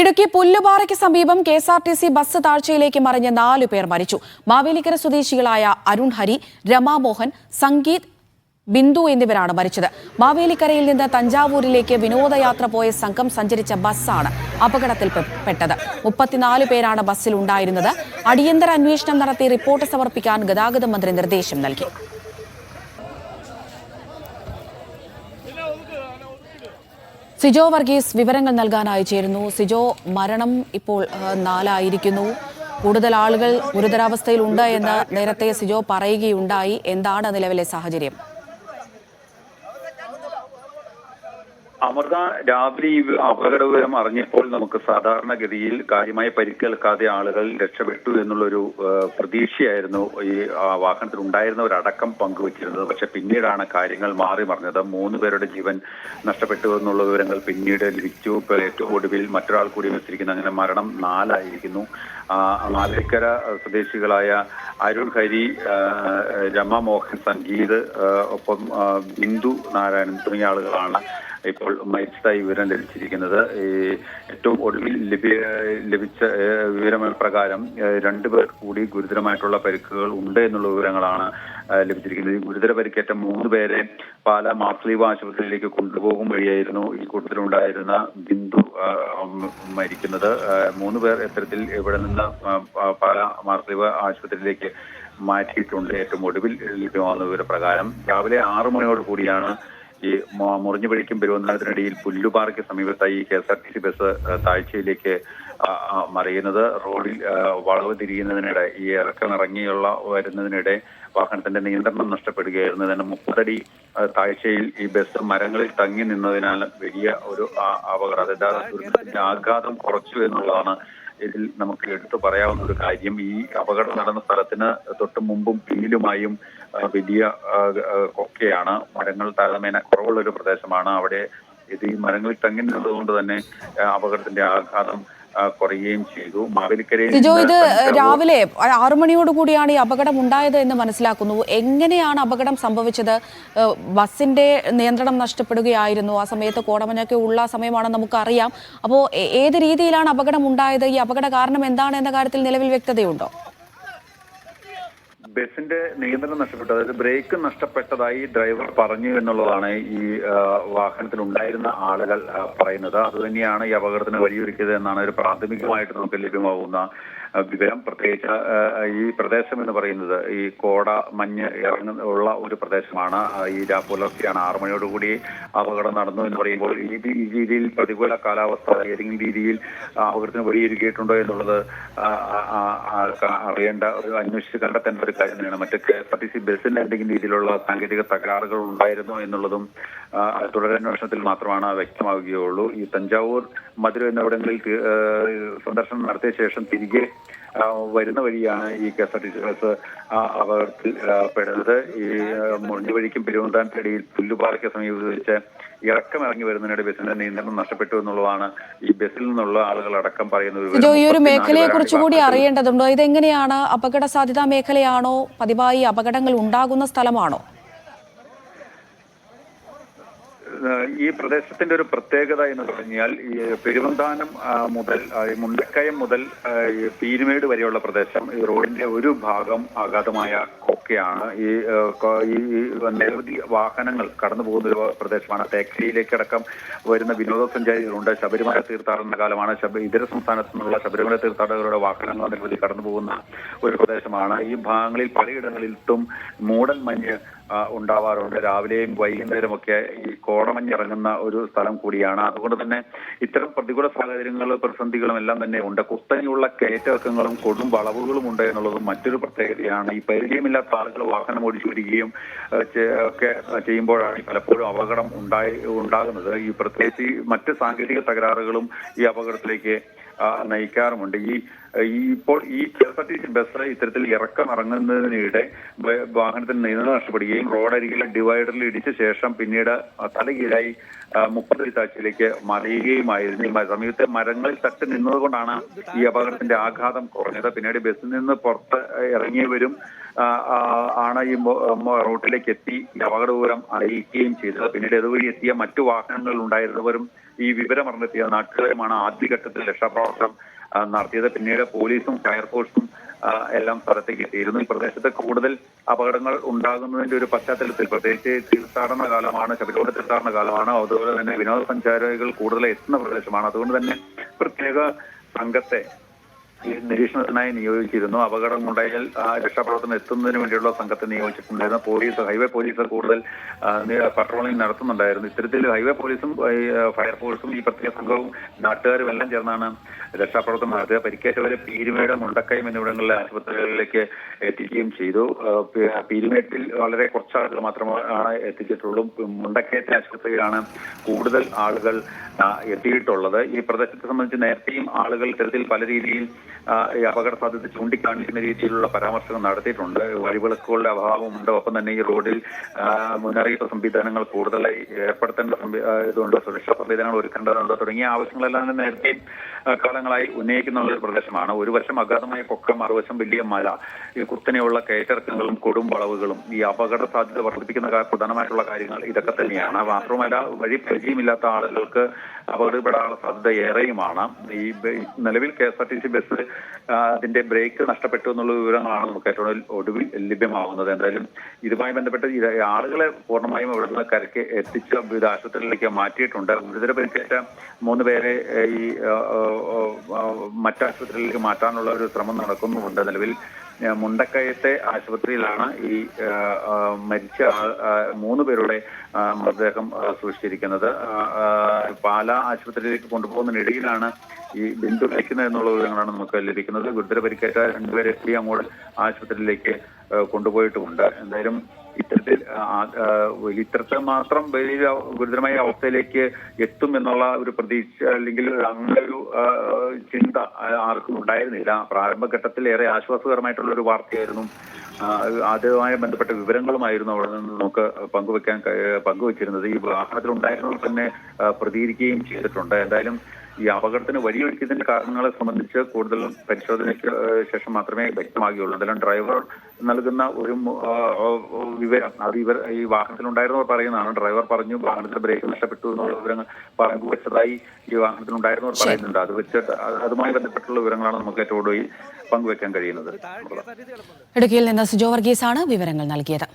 ഇടുക്കി പുല്ലുപാറയ്ക്ക് സമീപം K S R T C bus താഴ്ചയിലേക്ക് മറിഞ്ഞ നാലു പേർ മരിച്ചു. മാവേലിക്കര സ്വദേശികളായ അരുൺ ഹരി രമാമോഹൻ സംഗീത് ബിന്ദു എന്നിവരാണ് മരിച്ചത്. മാവേലിക്കരയിൽ നിന്ന് തഞ്ചാവൂരിലേക്ക് വിനോദയാത്ര പോയ സംഘം സഞ്ചരിച്ച ബസ്സാണ് അപകടത്തിൽ പെട്ടത് മുപ്പത്തിനാല് പേരാണ് ബസ്സിൽ ഉണ്ടായിരുന്നത് അടിയന്തര അന്വേഷണം നടത്തി റിപ്പോർട്ട് സമർപ്പിക്കാൻ ഗതാഗത മന്ത്രി നിർദ്ദേശം നൽകി. സിജോ വർഗീസ് വിവരങ്ങൾ നൽകാനായി ചേരുന്നു. സിജോ മരണം ഇപ്പോൾ നാലായിരിക്കുന്നു. കൂടുതൽ ആളുകൾ ഗുരുതരാവസ്ഥയിൽ ഉണ്ട് എന്ന് നേരത്തെ സിജോ പറയുകയുണ്ടായി. എന്താണ് നിലവിലെ സാഹചര്യം? അമൃത രാവിലെ ഈ അപകടവിവരം അറിഞ്ഞപ്പോൾ നമുക്ക് സാധാരണഗതിയിൽ കാര്യമായ പരിക്കേൽക്കാതെ ആളുകൾ രക്ഷപ്പെട്ടു എന്നുള്ളൊരു പ്രതീക്ഷയായിരുന്നു ഈ വാഹനത്തിൽ ഉണ്ടായിരുന്നവരടക്കം പങ്കുവച്ചിരുന്നത്. പക്ഷെ പിന്നീടാണ് കാര്യങ്ങൾ മാറി മറിഞ്ഞത്. മൂന്ന് പേരുടെ ജീവൻ നഷ്ടപ്പെട്ടു എന്നുള്ള വിവരങ്ങൾ പിന്നീട് ലഭിച്ചു. ഏറ്റവും ഒടുവിൽ മറ്റൊരാൾ കൂടി വെച്ചിരിക്കുന്ന. അങ്ങനെ മരണം നാലായിരിക്കുന്നു. ആ, മാവേലിക്കര സ്വദേശികളായ അരുൺ ഹരി രമ മോഹൻ സംഗീത് ഒപ്പം ബിന്ദു നാരായണൻ തുടങ്ങിയ ആളുകളാണ് ഇപ്പോൾ മരിച്ചതായി വിവരം ലഭിച്ചിരിക്കുന്നത്. ഈ ഏറ്റവും ഒടുവിൽ ലഭിച്ച വിവരം പ്രകാരം രണ്ടു രണ്ടുപേർ കൂടി ഗുരുതരമായിട്ടുള്ള പരിക്കുകൾ ഉണ്ട് എന്നുള്ള വിവരങ്ങളാണ് ലഭിച്ചിരിക്കുന്നത്. ഗുരുതര പരിക്കേറ്റ മൂന്ന് പേരെ പാല മാസ്ലീവ് ആശുപത്രിയിലേക്ക് കൊണ്ടുപോകും വഴിയായിരുന്നു ഈ കൂട്ടത്തിലുണ്ടായിരുന്ന ബിന്ദു മരിക്കുന്നത്. മൂന്ന് പേർ ഇത്തരത്തിൽ ഇവിടെ നിന്ന് പാല മാസ്ലീവ് ആശുപത്രിയിലേക്ക് മാറ്റിയിട്ടുണ്ട് ഏറ്റവും ഒടുവിൽ ലഭ്യമാകുന്ന വിവരപ്രകാരം രാവിലെ ആറു മണിയോട് കൂടിയാണ് ഈ മുറിഞ്ഞു പിടിക്കും പെരുവന്താനത്തിനിടയിൽ പുല്ലുപാറയ്ക്ക് സമീപത്തായി K S R T C bus താഴ്ചയിലേക്ക് മറിയുന്നത്. റോഡിൽ വളവ് തിരിയുന്നതിനിടെ ഈ ഇറക്കമിറങ്ങിയുള്ള വരുന്നതിനിടെ വാഹനത്തിന്റെ നിയന്ത്രണം നഷ്ടപ്പെടുകയായിരുന്നു. തന്നെ മുപ്പതടി താഴ്ചയിൽ ഈ ബസ് മരങ്ങളിൽ തങ്ങി നിന്നതിനാൽ വലിയ ഒരു അപകടം. അതായത് ആഘാതം കുറച്ചു എന്നുള്ളതാണ് ഇതിൽ നമുക്ക് എടുത്തു പറയാവുന്ന ഒരു കാര്യം ഈ അപകടം നടന്ന സ്ഥലത്തിന് തൊട്ട് മുമ്പും പിന്നിലുമായും വലിയ കൊക്കയാണ് മരങ്ങൾ താരതമ്യേന കുറവുള്ള ഒരു പ്രദേശമാണ്. അവിടെ ഇത് ഈ മരങ്ങളിൽ തങ്ങി നിന്നതുകൊണ്ട് തന്നെ അപകടത്തിന്റെ ആഘാതം കുറയുകയും ചെയ്തു. മാവേലിക്കരയിൽ ഇത് രാവിലെ ആറു മണിയോട് കൂടിയാണ് ഈ അപകടം ഉണ്ടായത് എന്ന് മനസ്സിലാക്കുന്നു. എങ്ങനെയാണ് അപകടം സംഭവിച്ചത്? ബസിന്റെ നിയന്ത്രണം നഷ്ടപ്പെടുകയായിരുന്നു. ആ സമയത്ത് കോടമഞ്ഞൊക്കെ ഉള്ള സമയമാണെന്ന് നമുക്കറിയാം. അപ്പോൾ ഏത് രീതിയിലാണ് അപകടം ഉണ്ടായത്? ഈ അപകട കാരണം എന്താണ് എന്ന കാര്യത്തിൽ നിലവിൽ വ്യക്തതയുണ്ടോ? ബസിന്റെ നിയന്ത്രണം നഷ്ടപ്പെട്ടു. അതായത് ബ്രേക്ക് നഷ്ടപ്പെട്ടതായി ഡ്രൈവർ പറഞ്ഞു എന്നുള്ളതാണ് ഈ വാഹനത്തിൽ ഉണ്ടായിരുന്ന ആളുകൾ പറയുന്നത്. അതുതന്നെയാണ് ഈ അപകടത്തിന് വഴിയൊരുക്കിയത് എന്നാണ് ഒരു പ്രാഥമികമായിട്ട് നമുക്ക് ലഭ്യമാകുന്ന വിവരം. പ്രത്യേകിച്ച് ഈ പ്രദേശം എന്ന് പറയുന്നത് ഈ കോട മഞ്ഞ് ഇറങ്ങുന്ന ഉള്ള ഒരു പ്രദേശമാണ്. ഈ പുലർച്ചെയാണ് ആറു മണിയോടുകൂടി അപകടം നടന്നു എന്ന് പറയുമ്പോൾ ഈ രീതിയിൽ പ്രതികൂല കാലാവസ്ഥ ഏതെങ്കിലും രീതിയിൽ അപകടത്തിന് വഴിയൊരുക്കിയിട്ടുണ്ടോ എന്നുള്ളത് അറിയേണ്ട ഒരു അന്വേഷിച്ച് കണ്ടെത്തേണ്ട ഒരു കാര്യം തന്നെയാണ്. മറ്റു K S R T C എന്തെങ്കിലും രീതിയിലുള്ള സാങ്കേതിക തകരാറുകൾ ഉണ്ടായിരുന്നോ എന്നുള്ളതും തുടരന്വേഷണത്തിൽ മാത്രമാണ് വ്യക്തമാവുകയുള്ളൂ. ഈ തഞ്ചാവൂർ മധുര എന്നിവിടങ്ങളിൽ സന്ദർശനം നടത്തിയ ശേഷം തിരികെ വരുന്ന വഴിയാണ് ഈ K S R T C bus അപകടത്തിൽ പെടുന്നത്. ഈ മുണ്ടി വഴിക്കും പെരുവന്താനത്തിടയിൽ പുല്ലുപാറയ്ക്ക് സമീപത്ത് വെച്ച് ഇറക്കമിറങ്ങി വരുന്നതിനിടെ ബസ്സിന്റെ നിയന്ത്രണം നഷ്ടപ്പെട്ടു എന്നുള്ളതാണ് ഈ ബസ്സിൽ നിന്നുള്ള ആളുകൾ അടക്കം പറയുന്ന ഈ ഒരു മേഖലയെ കുറിച്ച് കൂടി അറിയേണ്ടതുണ്ടോ? ഇതെങ്ങനെയാണ്? അപകട സാധ്യതാ മേഖലയാണോ? പതിവായി അപകടങ്ങൾ ഉണ്ടാകുന്ന സ്ഥലമാണോ? ഈ പ്രദേശത്തിന്റെ ഒരു പ്രത്യേകത എന്ന് പറഞ്ഞാൽ ഈ പെരുവന്താനം മുതൽ മുണ്ടക്കയം മുതൽ പീരുമേട് വരെയുള്ള പ്രദേശം ഈ റോഡിന്റെ ഒരു ഭാഗം അഗാധമായ കൊക്കയാണ്. ഈ നിരവധി വാഹനങ്ങൾ കടന്നു പോകുന്ന ഒരു പ്രദേശമാണ്. ടാക്സിയിലേക്കടക്കം വരുന്ന വിനോദസഞ്ചാരികളുണ്ട്. ശബരിമല തീർത്ഥാടന കാലമാണ്. ഇതര സംസ്ഥാനത്തു നിന്നുള്ള ശബരിമല തീർത്ഥാടകരുടെ വാഹനങ്ങൾ നിരവധി കടന്നു പോകുന്ന ഒരു പ്രദേശമാണ്. ഈ ഭാഗങ്ങളിൽ പലയിടങ്ങളിലും മൂടൽ മഞ്ഞ് ഉണ്ടാവാറുണ്ട്. രാവിലെയും വൈകുന്നേരമൊക്കെ ഈ കോടമഞ്ഞിറങ്ങുന്ന ഒരു സ്ഥലം കൂടിയാണ്. അതുകൊണ്ട് തന്നെ ഇത്തരം പ്രതികൂല സാഹചര്യങ്ങളും പ്രതിസന്ധികളും എല്ലാം തന്നെ ഉണ്ട്. കുത്തനെയുള്ള കയറ്റിറക്കങ്ങളും കൊടും വളവുകളും ഉണ്ട് എന്നുള്ളതും മറ്റൊരു പ്രത്യേകതയാണ്. ഈ പരിചയമില്ലാത്ത ആളുകൾ വാഹനം ഓടിച്ചു വരികയും ഒക്കെ ചെയ്യുമ്പോഴാണ് പലപ്പോഴും അപകടം ഉണ്ടായി ഉണ്ടാകുന്നത്. ഈ പ്രത്യേകിച്ച് മറ്റ് സാങ്കേതിക തകരാറുകളും ഈ അപകടത്തിലേക്ക് നയിക്കാറുമുണ്ട്. ഈ ഈ ഇപ്പോൾ ഈ K S R T C bus ഇത്തരത്തിൽ ഇറക്കം ഇറങ്ങുന്നതിനിടെ വാഹനത്തിന് നിയന്ത്രണം നഷ്ടപ്പെടുകയും റോഡരികിലെ ഡിവൈഡറിൽ ഇടിച്ച ശേഷം പിന്നീട് തലകീഴായി മുപ്പത് താഴ്ചയിലേക്ക് മറിയുകയുമായിരുന്നു. സമീപത്തെ മരങ്ങളിൽ തട്ടി നിന്നതുകൊണ്ടാണ് ഈ അപകടത്തിന്റെ ആഘാതം കുറഞ്ഞത്. പിന്നീട് ബസ്സിൽ നിന്ന് പുറത്ത് ഇറങ്ങിയവരും ആണ് ഈ റോട്ടിലേക്ക് എത്തി ഈ അപകട വിവരം അറിയിക്കുകയും ചെയ്തത്. പിന്നീട് ഇതുവഴി എത്തിയ മറ്റു വാഹനങ്ങളിൽ ഉണ്ടായിരുന്നവരും ഈ വിവരം അറിഞ്ഞെത്തിയ നാട്ടുകാരുമാണ് ആദ്യഘട്ടത്തിൽ രക്ഷാപ്രവർത്തനം നടത്തിയത്. പിന്നീട് പോലീസും ഫയർഫോഴ്സും എല്ലാം സ്ഥലത്തേക്ക് എത്തിയിരുന്നു. ഈ പ്രദേശത്ത് കൂടുതൽ അപകടങ്ങൾ ഉണ്ടാകുന്നതിന്റെ ഒരു പശ്ചാത്തലത്തിൽ പ്രത്യേകിച്ച് തീർത്ഥാടന കാലമാണ് ശബരിമല തീർത്ഥാടന കാലമാണ്. അതുപോലെ തന്നെ വിനോദസഞ്ചാരികൾ കൂടുതൽ എത്തുന്ന പ്രദേശമാണ്. അതുകൊണ്ട് തന്നെ പ്രത്യേക സംഘത്തെ നിരീക്ഷണത്തിനായി നിയോഗിച്ചിരുന്നു. അപകടം ഉണ്ടായാൽ ആ, രക്ഷാപ്രവർത്തനം എത്തുന്നതിന് വേണ്ടിയുള്ള സംഘത്തെ നിയോഗിച്ചിട്ടുണ്ടായിരുന്നു. പോലീസ് ഹൈവേ പോലീസ് കൂടുതൽ പട്രോളിംഗ് നടത്തുന്നുണ്ടായിരുന്നു. ഇത്തരത്തിൽ ഹൈവേ പോലീസും ഫയർ ഫോഴ്സും ഫയർഫോഴ്സും ഈ പ്രത്യേക സംഘവും നാട്ടുകാരും എല്ലാം ചേർന്നാണ് രക്ഷാപ്രവർത്തനം നടത്തുക പരിക്കേറ്റവരെ പീരുമേട് മുണ്ടക്കയം എന്നിവിടങ്ങളിലെ ആശുപത്രികളിലേക്ക് എത്തിക്കുകയും ചെയ്തു. പീരുമേട്ടിൽ വളരെ കുറച്ച് ആളുകൾ മാത്രമാണ് എത്തിച്ചിട്ടുള്ളൂ. മുണ്ടക്കയത്തെ ആശുപത്രിയിലാണ് കൂടുതൽ ആളുകൾ എത്തിയിട്ടുള്ളത്. ഈ പ്രദേശത്തെ സംബന്ധിച്ച് നേരത്തെയും ആളുകൾ ഇത്തരത്തിൽ പല രീതിയിൽ ഈ അപകട സാധ്യത ചൂണ്ടിക്കാണിക്കുന്ന രീതിയിലുള്ള പരാമർശങ്ങൾ നടത്തിയിട്ടുണ്ട്. വഴിവിളക്കുകളുടെ അഭാവമുണ്ട് ഒപ്പം തന്നെ ഈ റോഡിൽ മുന്നറിയിപ്പ് സംവിധാനങ്ങൾ കൂടുതലായി ഏർപ്പെടുത്തേണ്ട ഇതുണ്ട്. സുരക്ഷാ സംവിധാനങ്ങൾ ഒരുക്കേണ്ടതുണ്ട്. തുടങ്ങിയ ആവശ്യങ്ങളെല്ലാം തന്നെ നേരത്തെ കാലങ്ങളായി ഉന്നയിക്കുന്ന ഒരു പ്രദേശമാണ്. ഒരു വശം അഗാധമായ പൊക്കം മറുവശം വലിയ മല ഈ കുത്തനെയുള്ള കയറ്റിറക്കങ്ങളും കൊടും വളവുകളും ഈ അപകട സാധ്യത വർദ്ധിപ്പിക്കുന്ന പ്രധാനമായിട്ടുള്ള കാര്യങ്ങൾ ഇതൊക്കെ തന്നെയാണ്. മാത്രമല്ല വഴി പരിചയമില്ലാത്ത ആളുകൾക്ക് അപകടപ്പെടാനുള്ള സാധ്യത ഏറെയുമാണ്. ഈ നിലവിൽ K S R T C bus അതിന്റെ ബ്രേക്ക് നഷ്ടപ്പെട്ടു എന്നുള്ള വിവരങ്ങളാണ് നമുക്ക് ഏറ്റവും ഒടുവിൽ- ലഭ്യമാവുന്നത് എന്തായാലും ഇതുമായി ബന്ധപ്പെട്ട് ആളുകളെ പൂർണമായും ഇവിടെ നിന്ന് കരയ്ക്ക് എത്തിച്ച വിവിധ ആശുപത്രികളിലേക്ക് മാറ്റിയിട്ടുണ്ട്. ഗുരുതര പരിക്കേറ്റ മൂന്ന് പേരെ ഈ ആ, ആ, ആ, മറ്റ് ആശുപത്രികളിലേക്ക് മാറ്റാനുള്ള ഒരു ശ്രമം നടക്കുന്നുമുണ്ട് നിലവിൽ. മുണ്ടക്കയത്തെ ആശുപത്രിയിലാണ് ഈ മരിച്ച മൂന്ന് പേരുടെ മൃതദേഹം സൂക്ഷിച്ചിരിക്കുന്നത്. പാല ആശുപത്രിയിലേക്ക് കൊണ്ടുപോകുന്നതിനിടയിലാണ് ഈ ബിന്ദു മരിക്കുന്നത് എന്നുള്ള വിവരങ്ങളാണ് നമുക്ക് ലഭിക്കുന്നത്. ഗുരുതര പരിക്കേറ്റ രണ്ടുപേരെ കൂടി അങ്ങോട്ട് ആശുപത്രിയിലേക്ക് കൊണ്ടുപോയിട്ടുമുണ്ട്. എന്തായാലും ഇത്തരത്തിൽ ഇത്തരത്തിൽ മാത്രം വലിയ ഗുരുതരമായ അവസ്ഥയിലേക്ക് എത്തും എന്നുള്ള ഒരു പ്രതീക്ഷ അല്ലെങ്കിൽ അങ്ങനെ ഒരു ചിന്ത ആർക്കും ഉണ്ടായിരുന്നില്ല. പ്രാരംഭഘട്ടത്തിൽ ഏറെ ആശ്വാസകരമായിട്ടുള്ള ഒരു വാർത്തയായിരുന്നു. അതുമായി ബന്ധപ്പെട്ട വിവരങ്ങളുമായിരുന്നു അവിടെ നിന്ന് നമുക്ക് പങ്കുവെക്കാൻ പങ്കുവെച്ചിരുന്നത്. ഈ വാഹനത്തിൽ ഉണ്ടായിരുന്നവർ തന്നെ പ്രതികരിക്കുകയും ചെയ്തിട്ടുണ്ട്. എന്തായാലും ഈ അപകടത്തിന് വഴിയൊരുക്കിയതിന്റെ കാരണങ്ങളെ സംബന്ധിച്ച് കൂടുതൽ പരിശോധനയ്ക്ക് ശേഷം മാത്രമേ വ്യക്തമാകുകയുള്ളൂ. എന്തായാലും ഡ്രൈവർ നൽകുന്ന ഒരു വിവരം അത് ഇവർ ഈ വാഹനത്തിലുണ്ടായിരുന്നവർ പറയുന്നതാണ്. ഡ്രൈവർ പറഞ്ഞു വാഹനത്തിൽ ബ്രേക്ക് നഷ്ടപ്പെട്ടു എന്നുള്ള വിവരങ്ങൾ പറഞ്ഞു വെച്ചതായി ഈ വാഹനത്തിലുണ്ടായിരുന്നവർ പറയുന്നുണ്ട്. അത് വെച്ച് അതുമായി ബന്ധപ്പെട്ടുള്ള വിവരങ്ങളാണ് നമുക്ക് ഏറ്റവും കൂടുതൽ പങ്കുവെക്കാൻ കഴിയുന്നത്. ഇടുക്കിയിൽ നിന്ന് സുജോ വർഗീസാണ് വിവരങ്ങൾ നൽകിയത്.